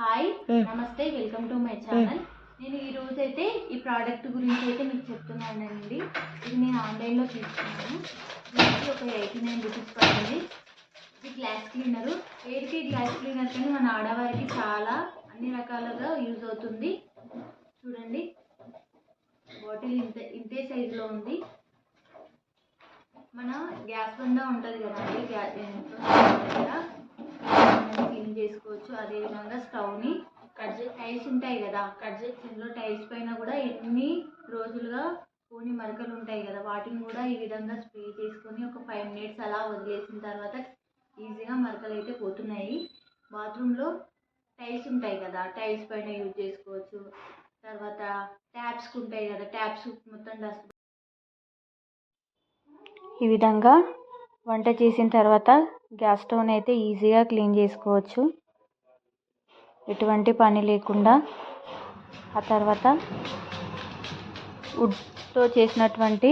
Hi నమస్తే welcome to my channel. నేను ఈ రోజు అయితే ఈ ప్రోడక్ట్ గురించి అయితే మీకు చెప్తున్నానండి. ఇది నేను ఆన్లైన్లో తీసుకున్నాను. దీనికి ఒక ఎయిటీ నైన్ రూపీస్ పడింది ఇది గ్లాస్ క్లీనరు. వేడికి గ్లాస్ క్లీనర్ కానీ మన ఆడవారికి చాలా అన్ని రకాలుగా యూజ్ అవుతుంది. చూడండి. బాటిల్ ఇంత ఇంతే సైజులో ఉంది. మన గ్యాస్ బండ ఉంటుంది కదండి గ్యాస్ క్లీన్ చేసుకోవచ్చు. అదేవిధంగా స్టవ్ని కట్ చే టైల్స్ ఉంటాయి కదా కట్ చేసిన టైల్స్ పైన కూడా ఎన్ని రోజులుగా పోని మరకలు ఉంటాయి కదా వాటిని కూడా ఈ విధంగా స్ప్రే చేసుకొని ఒక ఫైవ్ మినిట్స్ అలా వదిలేసిన తర్వాత ఈజీగా మరకలు అయితే పోతున్నాయి. బాత్రూంలో టైల్స్ ఉంటాయి కదా టైల్స్ పైన యూజ్ చేసుకోవచ్చు. తర్వాత ట్యాప్స్కి ఉంటాయి కదా ట్యాప్స్ మొత్తం డస్ట్ ఈ విధంగా వంట చేసిన తర్వాత గ్యాస్ స్టవ్ని అయితే ఈజీగా క్లీన్ చేసుకోవచ్చు. ఎటువంటి పని లేకుండా. ఆ తర్వాత వుడ్తో చేసినటువంటి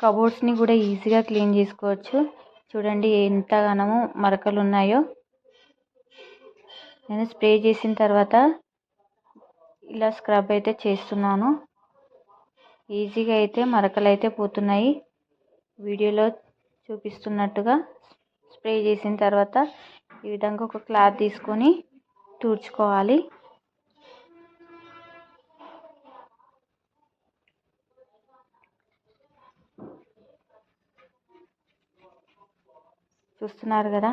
కబోర్డ్స్ని కూడా ఈజీగా క్లీన్ చేసుకోవచ్చు. చూడండి ఎంతగానో మరకలు ఉన్నాయో. నేను స్ప్రే చేసిన తర్వాత ఇలా స్క్రబ్ అయితే చేస్తున్నాను. ఈజీగా అయితే మరకలు అయితే పోతున్నాయి. వీడియోలో చూపిస్తున్నట్టుగా స్ప్రే చేసిన తర్వాత ఈ విధంగా ఒక క్లాత్ తీసుకొని తుడుచుకోవాలి. చూస్తున్నారు కదా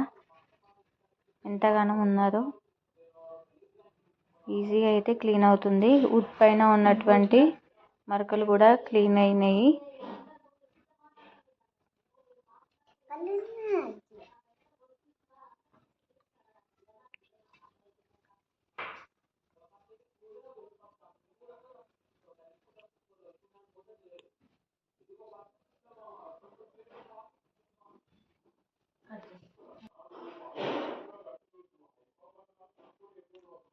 ఎంతగానో ఉన్నదో. ఈజీగా అయితే క్లీన్ అవుతుంది. వుడ్ పైన ఉన్నటువంటి మరకలు కూడా క్లీన్ అయినాయి.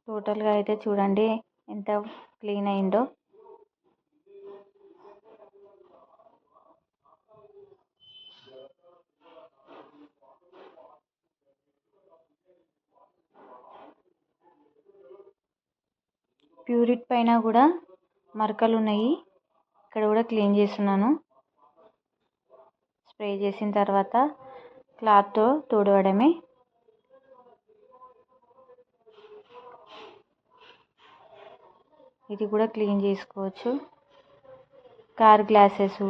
టోటల్గా అయితే చూడండి ఎంత క్లీన్ అయిందో. ప్యూరిట్ పైన కూడా మరకలు ఉన్నాయి. ఇక్కడ కూడా క్లీన్ చేస్తున్నాను. స్ప్రే చేసిన తర్వాత క్లాత్తో తుడవడమే. ఇది కూడా క్లీన్ చేసుకోవచ్చు. కార్ గ్లాసెస్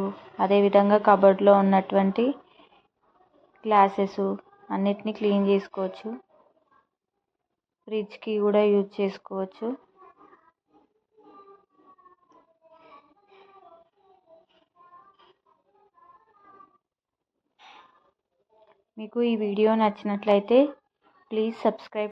అదేవిధంగా కబోర్డ్లో ఉన్నటువంటి గ్లాసెస్ అన్నిటినీ క్లీన్ చేసుకోవచ్చు. ఫ్రిడ్జ్కి కూడా యూజ్ చేసుకోవచ్చు. మీకు ఈ వీడియో నచ్చినట్లయితే ప్లీజ్ సబ్స్క్రైబ్